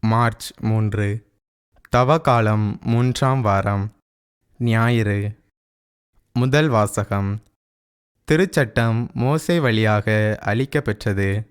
March மூன்று. தவகாலம் மூன்றாம் வாரம் ஞாயிறு. முதல் வாசகம். திருச்சட்டம் மோசை வழியாக அளிக்கப்பெற்றது.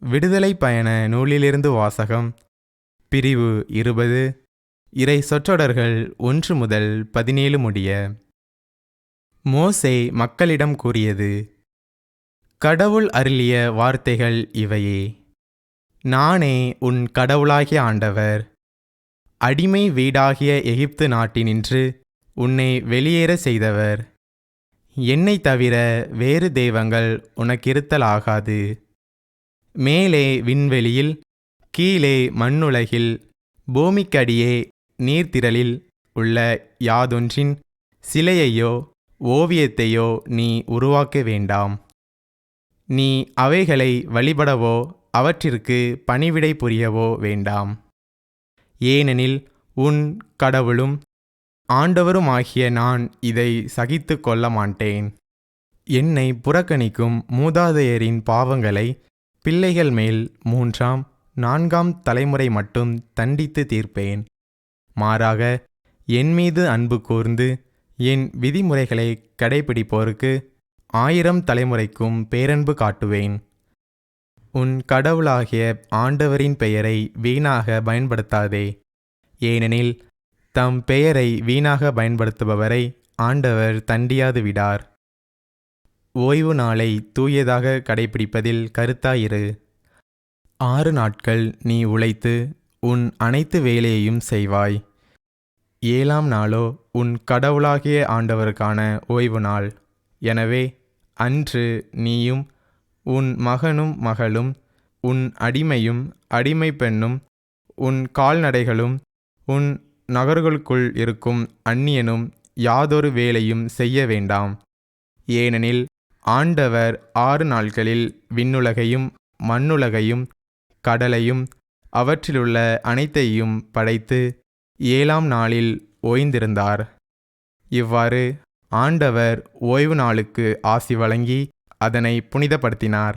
விடுதலை பயண நூலிலிருந்து வாசகம். பிரிவு இருபது. இறை சொற்றொடர்கள் ஒன்று முதல் பதினேழு முடிய. மோசே மக்களிடம் கூறியது கடவுள் அருளிய வார்த்தைகள் இவையே. நானே உன் கடவுளாகிய ஆண்டவர். அடிமை வீடாகிய எகிப்து நாட்டினின்று உன்னை வெளியேற செய்தவர். என்னை தவிர வேறு தெய்வங்கள் உனக்கிருத்தலாகாது. மேலே விண்வெளியில் கீழே மண்ணுலகில் பூமிக்கடியே நீர்த்திரளில் உள்ள யாதொன்றின் சிலையையோ ஓவியத்தையோ நீ உருவாக்க வேண்டாம். நீ அவைகளை வழிபடவோ அவற்றிற்கு பணிவிடை புரியவோ வேண்டாம். ஏனெனில் உன் கடவுளும் ஆண்டவருமாகிய நான் இதை சகித்து கொள்ள மாட்டேன். என்னை புறக்கணிக்கும் மூதாதையரின் பாவங்களை பிள்ளைகள் மேல் மூன்றாம் நான்காம் தலைமுறை மட்டும் தண்டித்து தீர்ப்பேன். மாறாக என் மீது அன்பு கூர்ந்து என் விதிமுறைகளை கடைபிடிப்போருக்கு ஆயிரம் தலைமுறைக்கும் பேரன்பு காட்டுவேன். உன் கடவுளாகிய ஆண்டவரின் பெயரை வீணாக பயன்படுத்தாதே. ஏனெனில் தம் பெயரை வீணாக பயன்படுத்துபவரை ஆண்டவர் தண்டியாது விடார். ஓய்வு நாளை தூயதாக கடைபிடிப்பதில் கருத்தாயிரு. ஆறு நாட்கள் நீ உழைத்து உன் அனைத்து வேலையையும் செய்வாய். ஏழாம் நாளோ உன் கடவுளாகிய ஆண்டவருக்கான ஓய்வு நாள். எனவே அன்று நீயும் உன் மகனும் மகளும் உன் அடிமையும் அடிமை பெண்ணும் உன் கால்நடைகளும் உன் நகர்களுக்குள் இருக்கும் அந்நியனும் யாதொரு வேலையும் செய்ய வேண்டாம். ஏனெனில் ஆண்டவர் ஆறு நாட்களில் விண்ணுலகையும் மண்ணுலகையும் கடலையும் அவற்றிலுள்ள அனைத்தையும் படைத்து ஏழாம் நாளில் ஓய்ந்திருந்தார். இவ்வாறு ஆண்டவர் ஓய்வு நாளுக்கு ஆசி வழங்கி அதனை புனிதப்படுத்தினார்.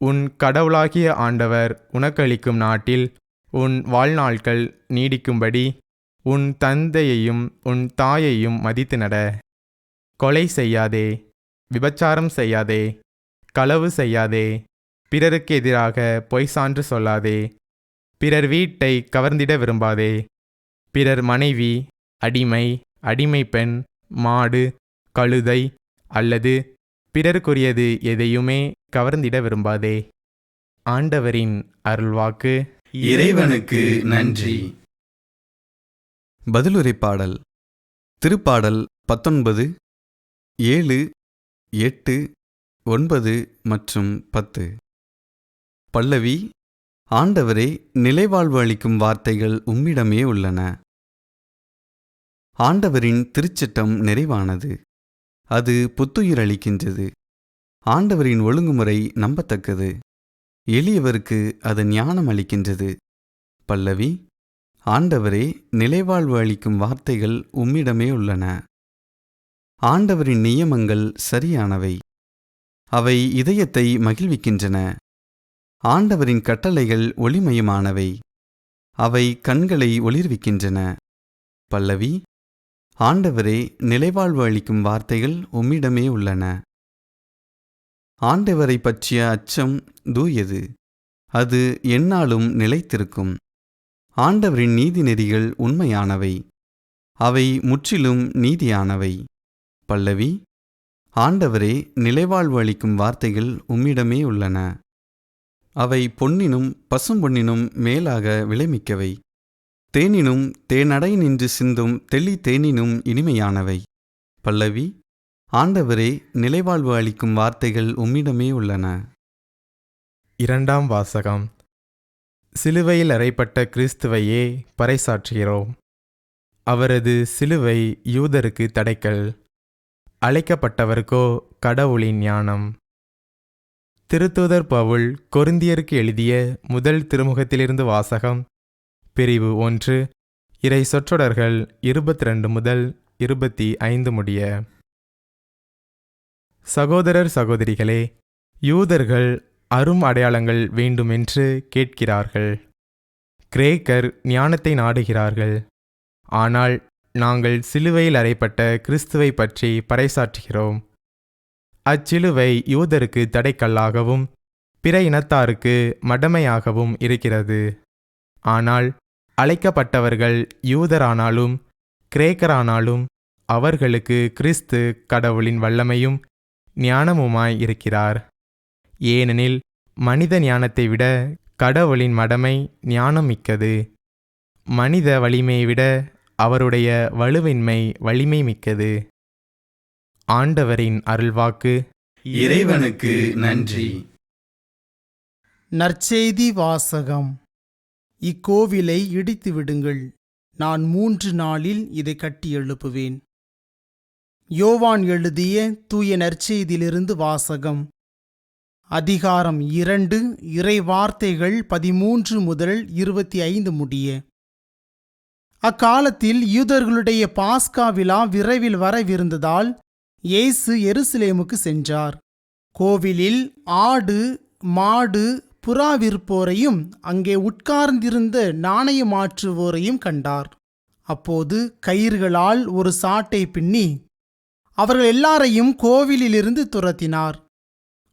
உன் கடவுளாகிய ஆண்டவர் உனக்களிக்கும் நாட்டில் உன் வாழ்நாட்கள் நீடிக்கும்படி உன் தந்தையையும் உன் தாயையும் மதித்து நட கொலை செய்யாதே விபச்சாரம் செய்யாதே களவு செய்யாதே பிறருக்கு எதிராக பொய் சான்று சொல்லாதே பிறர் வீட்டை கவர்ந்திட விரும்பாதே பிறர் மனைவி அடிமை அடிமை பெண் மாடு கழுதை அல்லது பிறருக்குரியது எதையுமே கவர்ந்திட விரும்பாதே. ஆண்டவரின் அருள்வாக்கு இறைவனுக்கு நன்றி. பதிலுரை பாடல். திருப்பாடல் பத்தொன்பது ஏழு எட்டு ஒன்பது மற்றும் பத்து. பல்லவி ஆண்டவரே நிலைவாழ்வு அளிக்கும் வார்த்தைகள் உம்மிடமே உள்ளன. ஆண்டவரின் திருச்சட்டம் நிறைவானது. அது புத்துயிர் அளிக்கின்றது. ஆண்டவரின் ஒழுங்குமுறை நம்பத்தக்கது. எளியவருக்கு அது ஞானம் அளிக்கின்றது. பல்லவி ஆண்டவரே நிலைவாழ்வு அளிக்கும் வார்த்தைகள் உம்மிடமே உள்ளன. ஆண்டவரின் நியமங்கள் சரியானவை. அவை இதயத்தை மகிழ்விக்கின்றன. ஆண்டவரின் கட்டளைகள் ஒளிமயமானவை. அவை கண்களை ஒளிர்விக்கின்றன. பல்லவி ஆண்டவரே நிலைவாழ்வு அளிக்கும் வார்த்தைகள் உம்மிடமே உள்ளன. ஆண்டவரை பற்றிய அச்சம் தூயது. அது எந்நாளும் நிலைத்திருக்கும். ஆண்டவரின் நீதி நெறிகள் உண்மையானவை. அவை முற்றிலும் நீதியானவை. பல்லவி ஆண்டவரே நிலைவாழ்வு அளிக்கும் வார்த்தைகள் உம்மிடமே உள்ளன. அவை பொன்னினும் பசும்பொன்னினும் மேலாக விளைமிக்கவை. தேனினும் தேனடை நின்று சிந்தும் தெளி தேனினும் இனிமையானவை. பல்லவி ஆண்டவரே நிலைவாழ்வு அளிக்கும் வார்த்தைகள் உம்மிடமே உள்ளன. இரண்டாம் வாசகம். சிலுவையில் அறைப்பட்ட கிறிஸ்துவையே பறைசாற்றுகிறோம் அவரது சிலுவை யூதருக்கு தடைக்கல். அழைக்கப்பட்டவருக்கோ கடவுளின் ஞானம். திருத்தூதர் பவுல் கொருந்தியருக்கு எழுதிய முதல் திருமுகத்திலிருந்து வாசகம் பிரிவு ஒன்று. இறை சொற்றொடர்கள் இருபத்தி ரெண்டு முதல் இருபத்தி ஐந்து முடிய. சகோதரர் சகோதரிகளே யூதர்கள் அரும் அடையாளங்கள் வேண்டுமென்று கேட்கிறார்கள். கிரேக்கர் ஞானத்தை நாடுகிறார்கள். ஆனால் நாங்கள் சிலுவையில் அறைப்பட்ட கிறிஸ்துவை பற்றி பறைசாற்றுகிறோம். அச்சிலுவை யூதருக்கு தடைக்கல்லாகவும் பிற இனத்தாருக்கு மடமையாகவும் இருக்கிறது. ஆனால் அழைக்கப்பட்டவர்கள் யூதரானாலும் கிரேக்கரானாலும் அவர்களுக்கு கிறிஸ்து கடவுளின் வல்லமையும் ஞானமுமாய் இருக்கிறார். ஏனெனில் மனித ஞானத்தை விட கடவுளின் மடமை ஞானம் மிக்கது மனித வலிமையை விட அவருடைய வலுவின்மை வலிமை மிக்கது ஆண்டவரின் அருள்வாக்கு இறைவனுக்கு நன்றி. நற்செய்தி வாசகம். இக்கோவிலை இடித்து விடுங்கள். நான் மூன்று நாளில் இதை கட்டி எழுப்புவேன். யோவான் எழுதிய தூய நற்செய்தியிலிருந்து வாசகம். அதிகாரம் இரண்டு இறை வார்த்தைகள் பதிமூன்று முதல் இருபத்தி ஐந்து முடிய. அக்காலத்தில் யூதர்களுடைய பாஸ்கா விழா விரைவில் வரவிருந்ததால் இயேசு எருசலேமுக்கு சென்றார். கோவிலில் ஆடு மாடு புறா விற்போரையும் அங்கே உட்கார்ந்திருந்த நாணய மாற்றுவோரையும் கண்டார். அப்போது கயிறுகளால் ஒரு சாட்டை பின்னி அவர்கள் எல்லாரையும் கோவிலிலிருந்து துரத்தினார்.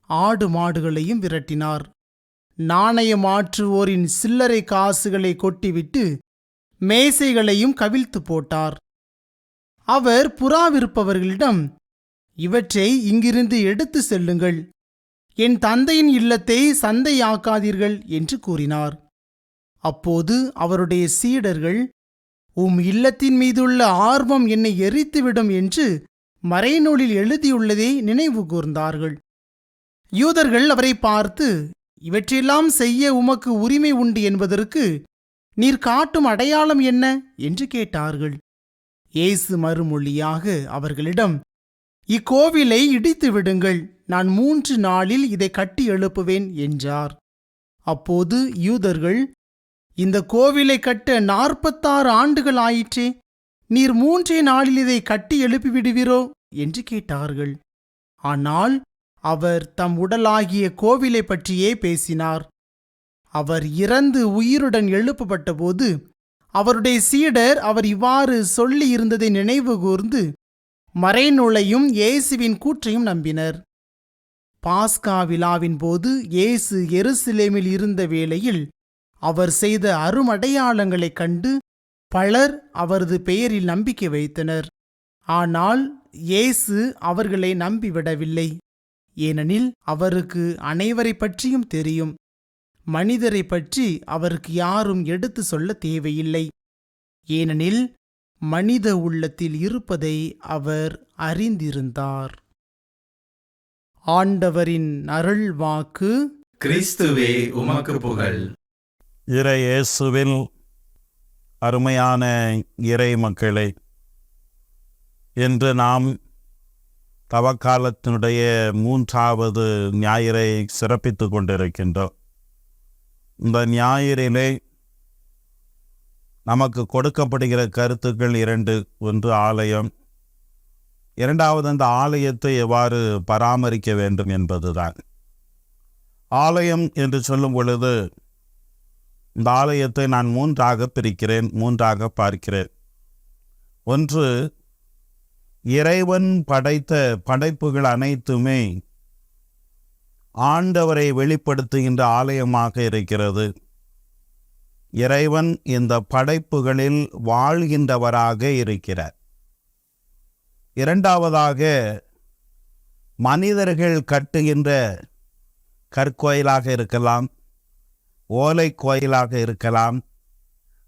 ஆடு மாடுகளையும் விரட்டினார். நாணயமாற்றுவோரின் சில்லறை காசுகளை கொட்டிவிட்டு மேசைகளையும் கவிழ்த்து போட்டார். அவர் புறா விற்பவர்களிடம் இவற்றை இங்கிருந்து எடுத்து செல்லுங்கள். என் தந்தையின் இல்லத்தை சந்தையாக்காதீர்கள் என்று கூறினார். அப்போது அவருடைய சீடர்கள் உம் இல்லத்தின் மீதுள்ள ஆர்வம் என்னை எரித்துவிடும் என்று மறைநூலில் எழுதியுள்ளதை நினைவு கூர்ந்தார்கள். யூதர்கள் அவரை பார்த்து இவற்றையெல்லாம் செய்ய உமக்கு உரிமை உண்டு என்பதற்கு நீர் காட்டும் அடையாளம் என்ன? என்று கேட்டார்கள். இயேசு மறுமொழியாக அவர்களிடம் இக்கோவிலை இடித்து விடுங்கள். நான் மூன்று நாளில் இதை கட்டி எழுப்புவேன் என்றார். அப்போது யூதர்கள் இந்த கோவிலை கட்ட நாற்பத்தாறு ஆண்டுகள் ஆயிற்றே நீர் மூன்றே நாளில் இதை கட்டி எழுப்பிவிடுவீரோ என்று கேட்டார்கள். ஆனால் அவர் தம் உடலாகிய கோவிலை பற்றியே பேசினார். அவர் இறந்து உயிருடன் எழுப்பப்பட்டபோது அவருடைய சீடர் அவர் இவ்வாறு சொல்லி இருந்ததை நினைவு கூர்ந்து மறைநூலையும் இயேசுவின் கூற்றையும் நம்பினர். பாஸ்கா விழாவின் போது இயேசு எருசலேமில் இருந்த வேளையில் அவர் செய்த அருமடையாளங்களைக் கண்டு பலர் அவரது பெயரில் நம்பிக்கை வைத்தனர். ஆனால் இயேசு அவர்களை நம்பிவிடவில்லை. ஏனெனில் அவருக்கு அனைவரைப் பற்றியும் தெரியும். மனிதரைப் பற்றி அவருக்கு யாரும் எடுத்து சொல்ல தேவையில்லை. ஏனெனில் மனித உள்ளத்தில் இருப்பதை அவர் அறிந்திருந்தார். ஆண்டவரின் அருள் வாக்கு கிறிஸ்துவே உமக்கு புகழ். இறை இயேசுவில் அருமையான இறை மக்களே இன்று நாம் தவக்காலத்தினுடைய மூன்றாவது ஞாயிறை சிறப்பித்து கொண்டிருக்கின்றோம். இந்த ஞாயிறிலே நமக்கு கொடுக்கப்படுகிற கருத்துக்கள் இரண்டு. ஒன்று ஆலயம். இரண்டாவது அந்த ஆலயத்தை எவ்வாறு பராமரிக்க வேண்டும் என்பதுதான். ஆலயம் என்று சொல்லும் பொழுது இந்த ஆலயத்தை நான் மூன்றாக பிரிக்கிறேன் மூன்றாக பார்க்கிறேன். ஒன்று இறைவன் படைத்த படைப்புகள் அனைத்துமே ஆண்டவரை வெளிப்படுத்துகின்ற ஆலயமாக இருக்கிறது. இறைவன் இந்த படைப்புகளில் வாழ்கின்றவராக இருக்கிறார். இரண்டாவதாக மனிதர்கள் கட்டுகின்ற கற்கோயிலாக இருக்கலாம் ஓலை கோயிலாக இருக்கலாம்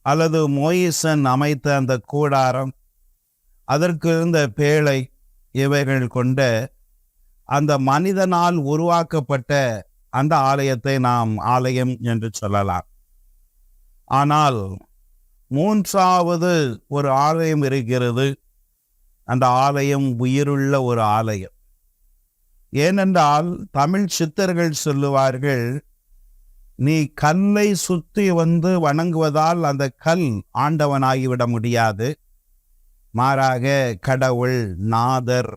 அல்லது மோயிசன் அமைத்த அந்த கூடாரம் அதற்கு இருந்த பேழை இவைகள் கொண்ட அந்த மனிதனால் உருவாக்கப்பட்ட அந்த ஆலயத்தை நாம் ஆலயம் என்று சொல்லலாம். ஆனால் மூன்றாவது ஒரு ஆலயம் இருக்கிறது. அந்த ஆலயம் உயிருள்ள ஒரு ஆலயம். ஏனென்றால் தமிழ் சித்தர்கள் சொல்லுவார்கள் நீ கல்லை சுத்தி வந்து வணங்குவதால் அந்த கல் ஆண்டவனாகிவிட முடியாது. மாறாக கடவுள் நாதர்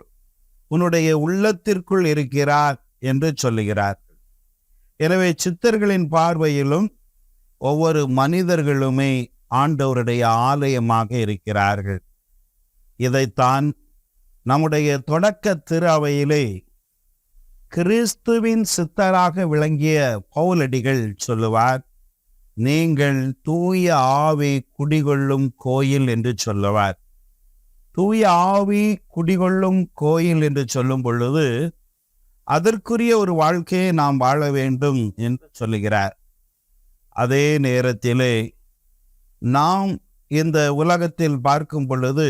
உன்னுடைய உள்ளத்திற்குள் இருக்கிறார் என்று சொல்லுகிறார் எனவே சித்தர்களின் பார்வையிலும் ஒவ்வொரு மனிதர்களுமே ஆண்டவருடைய ஆலயமாக இருக்கிறார்கள். இதைத்தான் நம்முடைய தொடக்க திருவையிலே கிறிஸ்துவின் சித்தராக விளங்கிய பவுலடிகள் சொல்லுவார் நீங்கள் தூய ஆவி குடிகொள்ளும் கோயில் என்று சொல்லுவார். தூய ஆவி குடிகொள்ளும் கோயில் என்று சொல்லும் பொழுது அதற்குரிய ஒரு வாழ்க்கையை நாம் வாழ வேண்டும் என்று சொல்லுகிறார். அதே நேரத்திலே நாம் இந்த உலகத்தில் பார்க்கும் பொழுது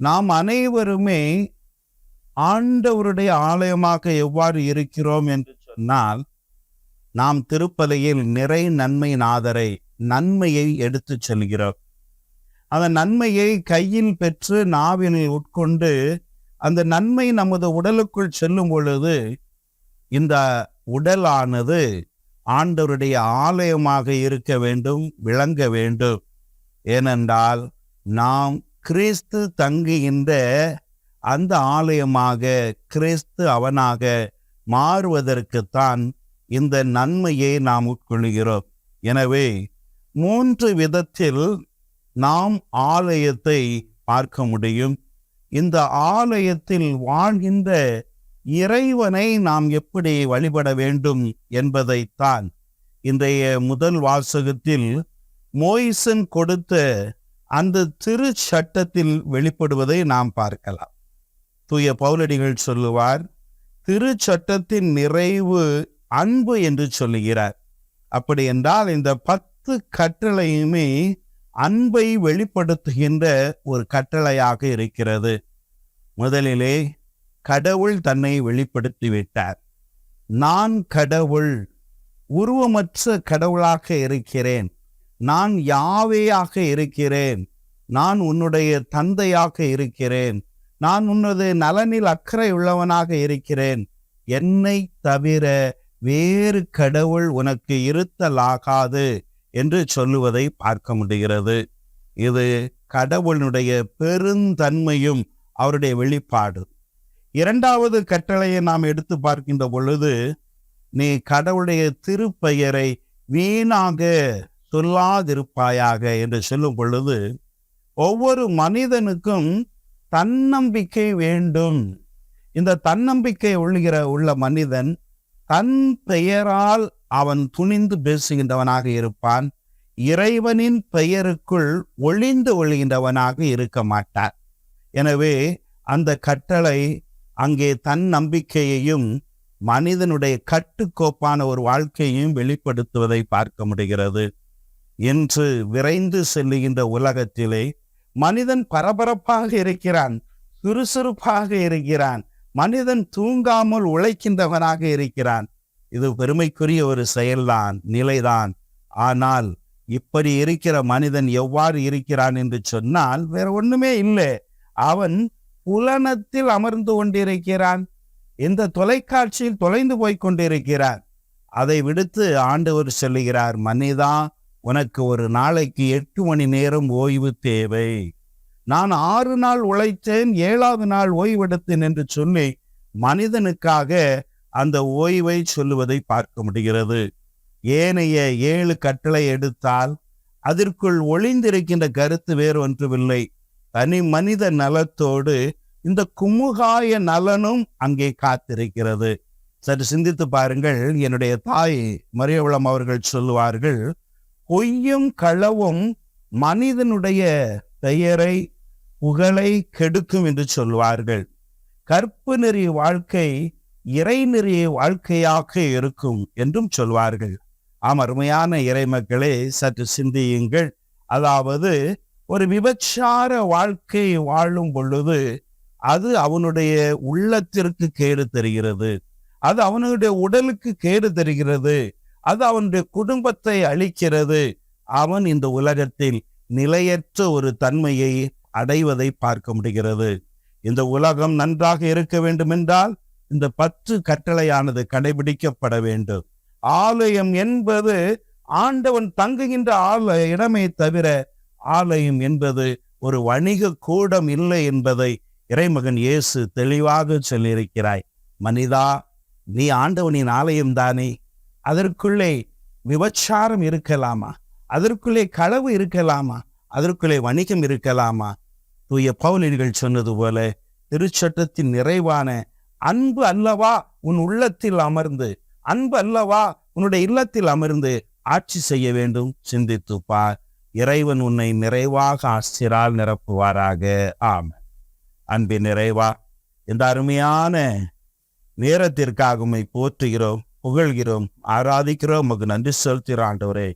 நாம் அனைவருமே ஆண்டவருடைய ஆலயமாக எவ்வாறு இருக்கிறோம் என்று சொன்னால் நாம் திருப்பலையில் நிறை நன்மை நாதரை நன்மையை எடுத்து செல்கிறோம். அந்த நன்மையை கையில் பெற்று நாவினில் உட்கொண்டு அந்த நன்மை நமது உடலுக்குள் செல்லும் பொழுது இந்த உடலானது ஆண்டவருடைய ஆலயமாக இருக்க வேண்டும் விளங்க வேண்டும். ஏனென்றால் நாம் கிறிஸ்து தங்குகின்ற அந்த ஆலயமாக கிறிஸ்து அவனாக மாறுவதற்குத்தான் இந்த நன்மையை நாம் உட்கொள்கிறோம் எனவே மூன்று விதத்தில் நாம் ஆலயத்தை பார்க்க முடியும். இந்த ஆலயத்தில் வாழ்கின்ற இறைவனை நாம் எப்படி வழிபட வேண்டும் என்பதைத்தான் இன்றைய முதல் வாசகத்தில் மோயிசன் கொடுத்த அந்த திரு சட்டத்தில் வெளிப்படுவதை நாம் பார்க்கலாம். தூய பௌலடிகள் சொல்லுவார் திரு சட்டத்தின் நிறைவு அன்பு என்று சொல்லுகிறார். அப்படி என்றால் இந்த பத்து கட்டளையுமே அன்பை வெளிப்படுத்துகின்ற ஒரு கட்டளையாக இருக்கிறது. முதலிலே கடவுள் தன்னை வெளிப்படுத்திவிட்டார். நான் கடவுள் உருவமற்ற கடவுளாக இருக்கிறேன். நான் யாவேயாக இருக்கிறேன். நான் உன்னுடைய தந்தையாக இருக்கிறேன். நான் உன்னது நலனில் அக்கறை உள்ளவனாக இருக்கிறேன். என்னை தவிர வேறு கடவுள் உனக்கு இருத்தலாகாது என்று சொல்லுவதை பார்க்க முடிகிறது. இது கடவுளுடைய பெருந்தன்மையும் அவருடைய வெளிப்பாடு. இரண்டாவது கட்டளையை நாம் எடுத்து பார்க்கின்ற பொழுது நீ கடவுளுடைய திருப்பெயரை வீணாக சொல்லாதிருப்பாயாக என்று சொல்லும் பொழுது ஒவ்வொரு மனிதனுக்கும் தன்னம்பிக்கை வேண்டும். இந்த தன்னம்பிக்கை உள்ளிகிற உள்ள மனிதன் தன் பெயரால் அவன் துணிந்து பேசுகின்றவனாக இருப்பான். இறைவனின் பெயருக்குள் ஒளிந்து ஒழுகின்றவனாக இருக்க மாட்டார் எனவே அந்த கட்டளை அங்கே தன் நம்பிக்கையையும் மனிதனுடைய கட்டுக்கோப்பான ஒரு வாழ்க்கையையும் வெளிப்படுத்துவதை பார்க்க முடிகிறது. இன்று விரைந்து செல்லுகின்ற உலகத்திலே மனிதன் பரபரப்பாக இருக்கிறான் சுறுசுறுப்பாக இருக்கிறான் மனிதன் தூங்காமல் உழைக்கின்றவனாக இருக்கிறான். இது பெருமைக்குரிய ஒரு செயல்தான் நிலைதான். ஆனால் இப்படி இருக்கிற மனிதன் எவ்வாறு இருக்கிறான் என்று சொன்னால் வேற ஒண்ணுமே இல்லை. அவன் புலனத்தில் அமர்ந்து கொண்டிருக்கிறான். இந்த தொலைக்காட்சியில் தொலைந்து போய் கொண்டிருக்கிறான் அதை விடுத்து ஆண்டவர் சொல்லுகிறார் மனிதா உனக்கு ஒரு நாளைக்கு எட்டு மணி நேரம் ஓய்வு தேவை. நான் ஆறு நாள் உழைத்தேன் ஏழாவது நாள் ஓய்வெடுத்தேன் என்று சொல்லி மனிதனுக்காக அந்த ஓய்வை சொல்லுவதை பார்க்க முடிகிறது. ஏனைய ஏழு கட்டளை எடுத்தால் அதற்குள் ஒளிந்திருக்கின்ற கருத்து வேறு ஒன்றுமில்லை. தனி மனித நலத்தோடு இந்த குமுகாய நலனும் அங்கே காத்திருக்கிறது. சற்று சிந்தித்து பாருங்கள். என்னுடைய தாய் மரியவளம் அவர்கள் சொல்லுவார்கள் பொய்யும் களவும் மனிதனுடைய பெயரை புகழை கெடுக்கும் என்று சொல்வார்கள் கற்பு நெறி வாழ்க்கை இறைநெறி வாழ்க்கையாக இருக்கும் என்றும் சொல்வார்கள். ஆம் அருமையான இறைமக்களே சற்று சிந்தியுங்கள். அதாவது ஒரு விபச்சார வாழ்க்கை வாழும் பொழுது அது அவனுடைய உள்ளத்திற்கு கேடு தருகிறது. அது அவனுடைய உடலுக்கு கேடு தருகிறது. அது அவனுடைய குடும்பத்தை அழிக்கிறது. அவன் இந்த உலகத்தில் நிலையற்ற ஒரு தன்மையை அடைவதை பார்க்க முடிகிறது. இந்த உலகம் நன்றாக இருக்க வேண்டுமென்றால் இந்த பத்து கட்டளையானது கடைபிடிக்கப்பட வேண்டும். ஆலயம் என்பது ஆண்டவன் தங்குகின்ற ஆல இடமே தவிர ஆலயம் என்பது ஒரு வணிக கூடம் இல்லை என்பதை இறைமகன் இயேசு தெளிவாக சொல்லியிருக்கிறாய் மனிதா நீ ஆண்டவனின் ஆலயம் தானே? அதற்குள்ளே விபச்சாரம் இருக்கலாமா? அதற்குள்ளே களவு இருக்கலாமா? அதற்குள்ளே வணிகம் இருக்கலாமா? தூய பவுலின்கள் சொன்னது போல திருச்சட்டத்தின் நிறைவான அன்பு அல்லவா உன் உள்ளத்தில் அமர்ந்து அன்பு அல்லவா உன்னுடைய இல்லத்தில் அமர்ந்து ஆட்சி செய்ய வேண்டும்? சிந்தித்துப்பார் இறைவன் உன்னை நிறைவாக ஆசிரால் நிரப்புவாராக. ஆமென். அன்பின் நிறைவா. இந்த அருமையான நேரத்திற்காக உண்மை போற்றுகிறோம் புகழ்கிறோம் ஆராதிக்கிறோம். உமக்கு நன்றி செலுத்துகிறோம் ஆண்டவரே.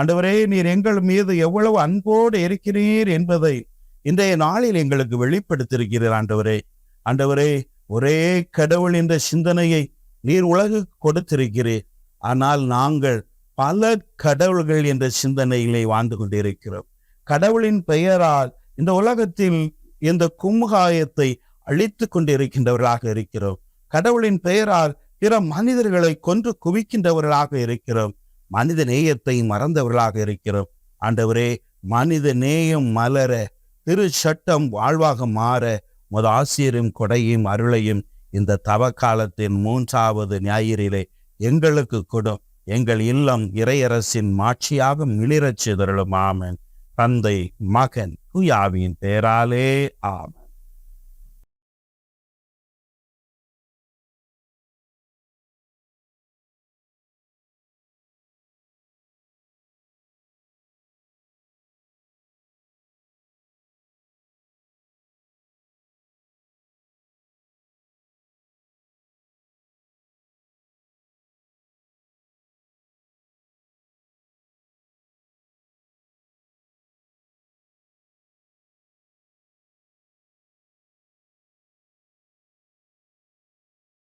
ஆண்டவரே நீர் எங்கள் மீது எவ்வளவு அன்போடு இருக்கிறீர் என்பதை இன்றைய நாளில் எங்களுக்கு வெளிப்படுத்தியிருக்கிறீர் ஆண்டவரே. ஆண்டவரே ஒரே கடவுள் என்ற சிந்தனையை நீர் உலகுக்கு கொடுத்திருக்கிறீர். ஆனால் நாங்கள் பல கடவுள்கள் என்ற சிந்தனையிலே வாழ்ந்து கொண்டிருக்கிறோம். கடவுளின் பெயரால் இந்த உலகத்தில் இந்த கும்முகாயத்தை அழித்து கொண்டிருக்கின்றவர்களாக இருக்கிறோம். கடவுளின் பெயரால் பிற மனிதர்களை கொன்று குவிக்கின்றவர்களாக இருக்கிறோம். மனித நேயத்தை மறந்தவர்களாக இருக்கிறோம். ஆண்டவரே மனித நேயம் மலர திரு சட்டம் வாழ்வாக மாற முத ஆசிரியரும் கொடையும் அருளையும் இந்த தவ காலத்தின் மூன்றாவது ஞாயிறிலே எங்களுக்கு கொடும் எங்கள் இல்லம் இறையரசின் மாட்சியாக மிளிரச் சிதறலும் ஆமன். தந்தை மகன். துயாவின் பெயராலே ஆம்.